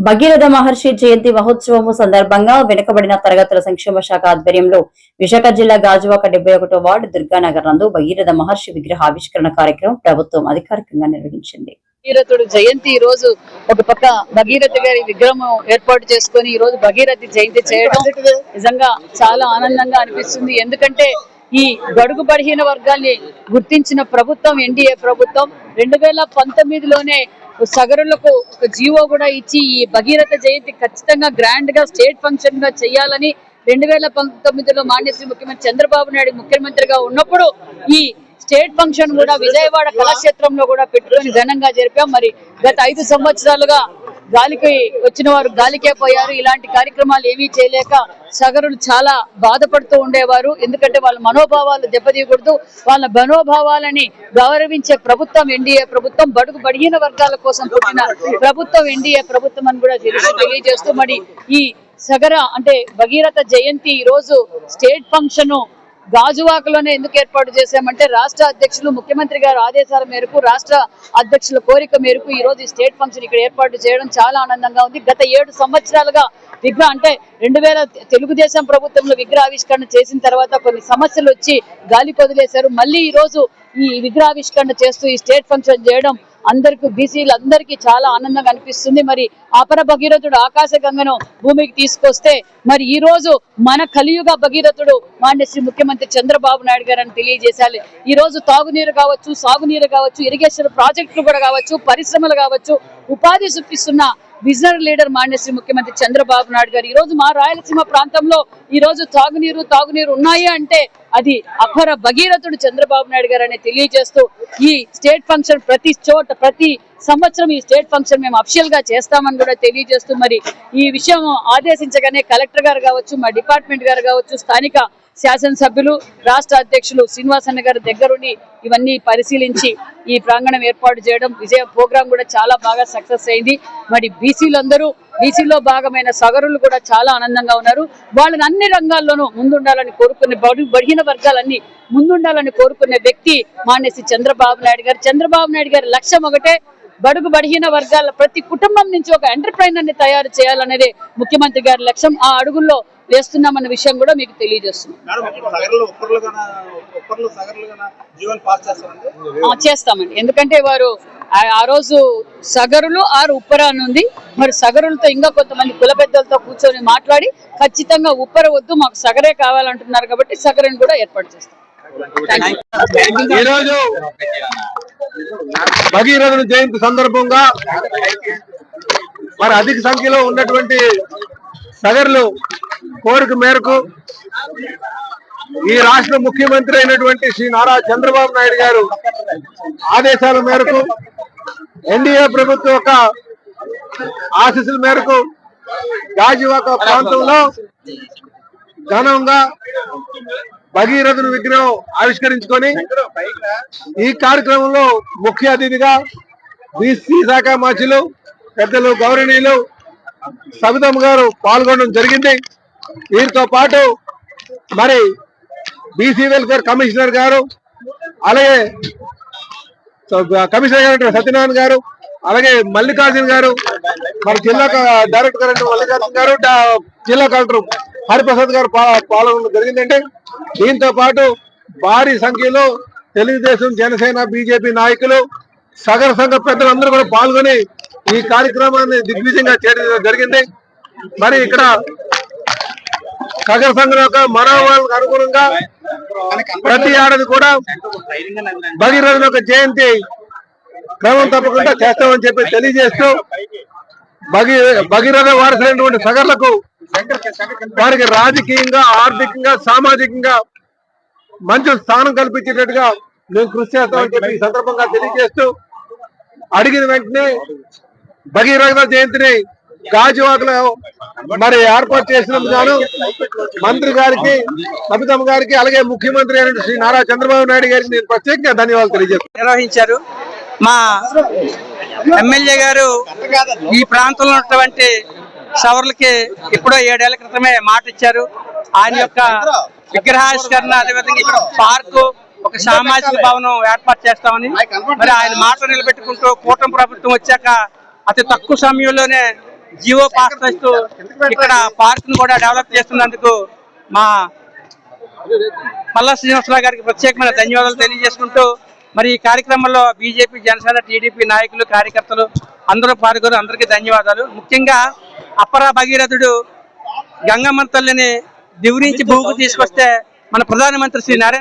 భగీరథ మహర్షి జయంతి మహోత్సవము సందర్భంగా వెనుకబడిన తరగతుల సంక్షేమ శాఖ ఆధ్వర్యంలో విశాఖ జిల్లా గాజువాక డెబ్బై ఒకటో వార్డు దుర్గానగర్ నందు భగీరథ మహర్షి విగ్రహ ఆవిష్కరణ కార్యక్రమం ప్రభుత్వం అధికారికంగా నిర్వహించింది. భగీరథుడు జయంతి ఈ రోజు ఒక పక్క భగీరథ గారి విగ్రహం ఏర్పాటు చేసుకొని ఈ రోజు భగీరథి జయంతి చేయడం నిజంగా చాలా ఆనందంగా అనిపిస్తుంది. ఎందుకంటే ఈ గడుగు బలహీన వర్గాల్ని గుర్తించిన ప్రభుత్వం ఎన్డీఏ ప్రభుత్వం రెండు వేల పంతొమ్మిదిలోనే సగరులకు ఒక జీవో కూడా ఇచ్చి ఈ భగీరథ జయంతి ఖచ్చితంగా గ్రాండ్గా స్టేట్ ఫంక్షన్గా చేయాలని రెండు వేల పంతొమ్మిదిలో మాన్యశ్రీ ముఖ్యమంత్రి చంద్రబాబు నాయుడు ముఖ్యమంత్రిగా ఉన్నప్పుడు ఈ స్టేట్ ఫంక్షన్ కూడా విజయవాడ కళాక్షేత్రంలో కూడా పెట్టుకొని ఘనంగా జరిపాం. మరి గత ఐదు సంవత్సరాలుగా గాలికి వచ్చిన వారు గాలికే పోయారు. ఇలాంటి కార్యక్రమాలు ఏమీ చేయలేక సగరులు చాలా బాధపడుతూ ఉండేవారు. ఎందుకంటే వాళ్ళ మనోభావాలు దెబ్బతీయకూడదు. వాళ్ళ మనోభావాలని గౌరవించే ప్రభుత్వం ఎన్డీఏ ప్రభుత్వం బడుగు బడిగిన వర్గాల కోసం పుట్టిన ప్రభుత్వం ఎన్డీఏ ప్రభుత్వం అని కూడా తెలియజేస్తూ మరి ఈ సగర అంటే భగీరథ జయంతి ఈ రోజు స్టేట్ ఫంక్షన్ గాజువాకలోనే ఎందుకు ఏర్పాటు చేశామంటే రాష్ట్ర అధ్యక్షులు ముఖ్యమంత్రి గారి ఆదేశాల మేరకు రాష్ట్ర అధ్యక్షుల కోరిక మేరకు ఈ రోజు ఈ స్టేట్ ఫంక్షన్ ఇక్కడ ఏర్పాటు చేయడం చాలా ఆనందంగా ఉంది. గత ఏడు సంవత్సరాలుగా విగ్రహ అంటే రెండు వేల తెలుగుదేశం ప్రభుత్వంలో విగ్రహావిష్కరణ చేసిన తర్వాత కొన్ని సమస్యలు వచ్చి గాలి పొదిలేశారు. మళ్ళీ ఈ రోజు ఈ విగ్రహావిష్కరణ చేస్తూ ఈ స్టేట్ ఫంక్షన్ చేయడం అందరికి బీసీలు అందరికీ చాలా ఆనందంగా అనిపిస్తుంది. మరి అపర భగీరథుడు ఆకాశ గంగను భూమికి తీసుకొస్తే మరి ఈ రోజు మన కలియుగ భగీరథుడు మాన్య శ్రీ ముఖ్యమంత్రి చంద్రబాబు నాయుడు గారు అని తెలియజేశాలి. ఈ రోజు తాగునీరు కావచ్చు సాగునీరు కావచ్చు ఇరిగేషన్ ప్రాజెక్టులు కూడా కావచ్చు పరిశ్రమలు కావచ్చు ఉపాధి సృష్టిస్తున్న విజనరీ లీడర్ మాన్యశ్రీ ముఖ్యమంత్రి చంద్రబాబు నాయుడు గారు. ఈ రోజు మా రాయలసీమ ప్రాంతంలో ఈ రోజు తాగునీరు తాగునీరు ఉన్నాయి అంటే అది అపర భగీరథుడు చంద్రబాబు నాయుడు గారు అని తెలియజేస్తూ ఈ స్టేట్ ఫంక్షన్ ప్రతి చోట ప్రతి సంవత్సరం ఈ స్టేట్ ఫంక్షన్ మేము అఫిషియల్గా చేస్తామని కూడా తెలియజేస్తూ మరి ఈ విషయం ఆదేశించగానే కలెక్టర్ గారు కావచ్చు మా డిపార్ట్మెంట్ గారు కావచ్చు స్థానిక శాసనసభ్యులు రాష్ట్ర అధ్యక్షులు శ్రీనివాసన్న గారి దగ్గరుండి ఇవన్నీ పరిశీలించి ఈ ప్రాంగణం ఏర్పాటు చేయడం విజయ ప్రోగ్రాం కూడా చాలా బాగా సక్సెస్ అయింది. మరి బీసీలందరూ బీసీలో భాగమైన సగరులు కూడా చాలా ఆనందంగా ఉన్నారు. వాళ్ళని అన్ని రంగాల్లోనూ ముందుండాలని కోరుకునే బడి బడిగిన వర్గాలన్నీ ముందుండాలని కోరుకునే వ్యక్తి మానేసి చంద్రబాబు నాయుడు గారు. చంద్రబాబు నాయుడు గారి లక్ష్యం ఒకటే బడుగు బడిగిన వర్గాల ప్రతి కుటుంబం నుంచి ఒక ఎంటర్ప్రైనర్ని తయారు చేయాలనేదే ముఖ్యమంత్రి గారి లక్ష్యం. ఆ అడుగుల్లో వేస్తున్నామన్న విషయం కూడా మీకు తెలియజేస్తున్నాం. చేస్తామండి. ఎందుకంటే వారు ఆ- రోజు సగరులు ఆరు ఉప్పర అని ఉంది. మరి సగరులతో ఇంకా కొంతమంది కుల పెద్దలతో కూర్చొని మాట్లాడి ఖచ్చితంగా ఉప్పర వద్దు మాకు సగరే కావాలంటున్నారు కాబట్టి సగరుని కూడా ఏర్పాటు చేస్తాం. ఈరోజు భగీరథుని జయంతి సందర్భంగా మరి అధిక సంఖ్యలో ఉన్నటువంటి సగర్లు కోరిక మేరకు ఈ రాష్ట్ర ముఖ్యమంత్రి అయినటువంటి శ్రీ నారా చంద్రబాబు నాయుడు గారు ఆదేశాల మేరకు ఎన్డీఏ ప్రభుత్వం యొక్క ఆశీస్సుల మేరకు గాజువాక ప్రాంతంలో ఘనంగా భగీరథుని విగ్రహం ఆవిష్కరించుకొని ఈ కార్యక్రమంలో ముఖ్య అతిథిగా బీసీ శాఖ మంత్రులు పెద్దలు గౌరవనీయులు సబితమ్మ గారు పాల్గొనడం జరిగింది. వీరితో పాటు మరి బీసీ వెల్ఫేర్ కమిషనర్ గారు అలాగే కమిషనర్ గారు సత్యనారాయణ గారు అలాగే మల్లికార్జున గారు మరి జిల్లా డైరెక్టర్ గారు మల్లికార్జున గారు జిల్లా కలెక్టర్ హరిప్రసాద్ గారు పాల్గొనడం జరిగిందంటే దీంతో పాటు భారీ సంఖ్యలో తెలుగుదేశం జనసేన బీజేపీ నాయకులు సగర సంఘ పెద్దలందరూ కూడా పాల్గొని ఈ కార్యక్రమాన్ని దిగ్విజయంగా చేయడం జరిగింది. మరి ఇక్కడ సగర సంఘం యొక్క మనోభావాలకు అనుగుణంగా ప్రతి ఏడాది కూడా భగీరథుని యొక్క జయంతి క్రమం తప్పకుండా చేస్తామని చెప్పి తెలియజేస్తూ భగీ భగీరథ వారసులైనటువంటి సగర్లకు వారికి రాజకీయంగా ఆర్థికంగా సామాజికంగా మంచి స్థానం కల్పించేటట్టుగా మేము కృషి చేస్తామని చెప్పి ఈ సందర్భంగా తెలియజేస్తూ అడిగిన వెంటనే భగీరథ జయంతిని గాజువాకలో మరి ఏర్పాటు చేసినందుకు గాను మంత్రి గారికి సబితమ్మ గారికి అలాగే ముఖ్యమంత్రి అయిన శ్రీ నారా చంద్రబాబు నాయుడు గారికి నేను ప్రత్యేకంగా ధన్యవాదాలు తెలియజేస్తాను నిర్వహించారు. మా ఎమ్మెల్యే గారు ఈ ప్రాంతంలో ఉన్నటువంటి సవర్లకి ఇప్పుడో ఏడేళ్ళ క్రితమే మాట ఇచ్చారు ఆయన యొక్క విగ్రహావిష్కరణ అదేవిధంగా ఇక్కడ పార్కు ఒక సామాజిక భవనం ఏర్పాటు చేస్తామని మరి ఆయన మాట నిలబెట్టుకుంటూ కూటమి ప్రభుత్వం వచ్చాక అతి తక్కువ సమయంలోనే జియో పాస్ చేస్తూ ఇక్కడ పార్క్ను కూడా డెవలప్ చేస్తున్నందుకు మా మల్లా శ్రీనివాసరావు గారికి ప్రత్యేకమైన ధన్యవాదాలు తెలియజేసుకుంటూ మరి ఈ కార్యక్రమంలో బీజేపీ జనసేన టీడీపీ నాయకులు కార్యకర్తలు అందరూ పాల్గొని అందరికీ ధన్యవాదాలు. ముఖ్యంగా అప్పర భగీరథుడు గంగమ్మ తల్లిని దివు నుంచి భూమికి తీసుకొస్తే మన ప్రధానమంత్రి శ్రీ నరేంద్ర